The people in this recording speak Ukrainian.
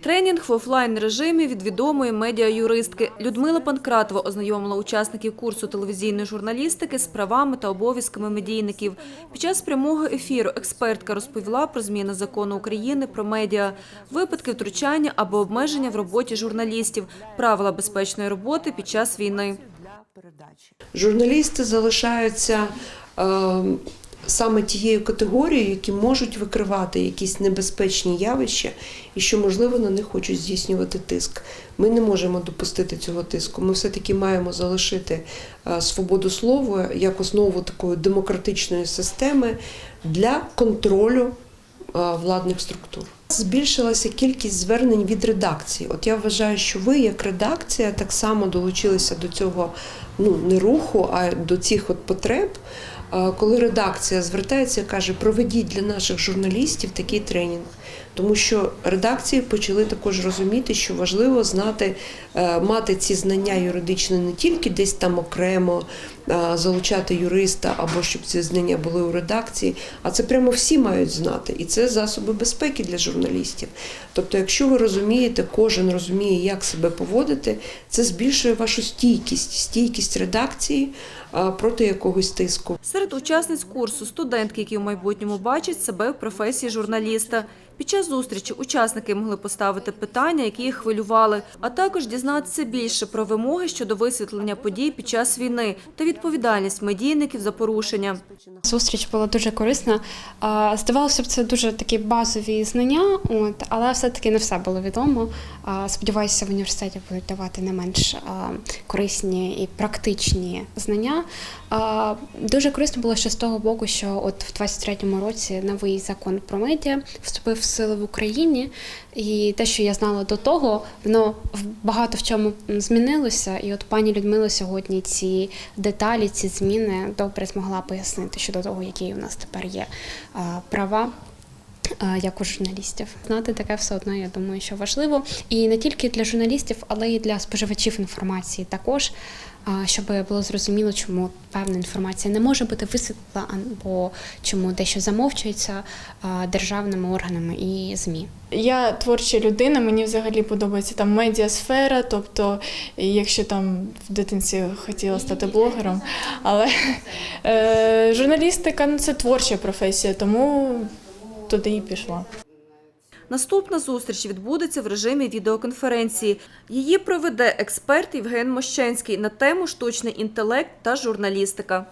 Тренінг в офлайн режимі від відомої медіа-юристки Людмила Панкратова ознайомила учасників курсу телевізійної журналістики з правами та обов'язками медійників. Під час прямого ефіру експертка розповіла про зміни закону України про медіа, випадки втручання або обмеження в роботі журналістів, правила безпечної роботи під час війни. Журналісти залишаються е, саме тією категорією, які можуть викривати якісь небезпечні явища і що, можливо, на них хочуть здійснювати тиск. Ми не можемо допустити цього тиску. Ми все-таки маємо залишити е, свободу слова як основу такої демократичної системи для контролю е, владних структур. Збільшилася кількість звернень від редакції. От я вважаю, що ви, як редакція, так само долучилися до цього ну не руху, а до цих от потреб. Коли редакція звертається і каже, проведіть для наших журналістів такий тренінг, тому що редакції почали також розуміти, що важливо знати, е, мати ці знання юридичні не тільки десь там окремо е, залучати юриста або щоб ці знання були у редакції, а це прямо всі мають знати, і це засоби безпеки для журналістів. Тобто, якщо ви розумієте, кожен розуміє, як себе поводити, це збільшує вашу стійкість, стійкість редакції проти якогось тиску. Серед учасниць курсу студентки, які в майбутньому бачать себе в професії журналіста. Під час зустрічі учасники могли поставити питання, які їх хвилювали, а також дізнатися більше про вимоги щодо висвітлення подій під час війни та відповідальність медійників за порушення. Зустріч була дуже корисна. Здавалося б, це дуже такі базові знання, от, але все-таки не все було відомо. Сподіваюся, в університеті будуть давати не менш корисні і практичні знання. Дуже корисно було ще з того боку, що от в 23-му році новий закон про медіа вступив в силу в Україні, і те, що я знала до того, воно багато в чому змінилося. І от пані Людмила сьогодні ці деталі, ці зміни добре змогла пояснити щодо того, які у нас тепер є права. А, Як у журналістів знати таке все одно, я думаю, що важливо і не тільки для журналістів, але й для споживачів інформації також, щоб було зрозуміло, чому певна інформація не може бути висвітлена, або чому дещо замовчується державними органами і змі. Я творча людина, мені взагалі подобається там медіасфера, тобто, якщо там в дитинстві хотіла стати блогером, але е, журналістика ну, це творча професія, тому туди і пішла. Наступна зустріч відбудеться в режимі відеоконференції. Її проведе експерт Євген Мощенський на тему штучний інтелект та журналістика.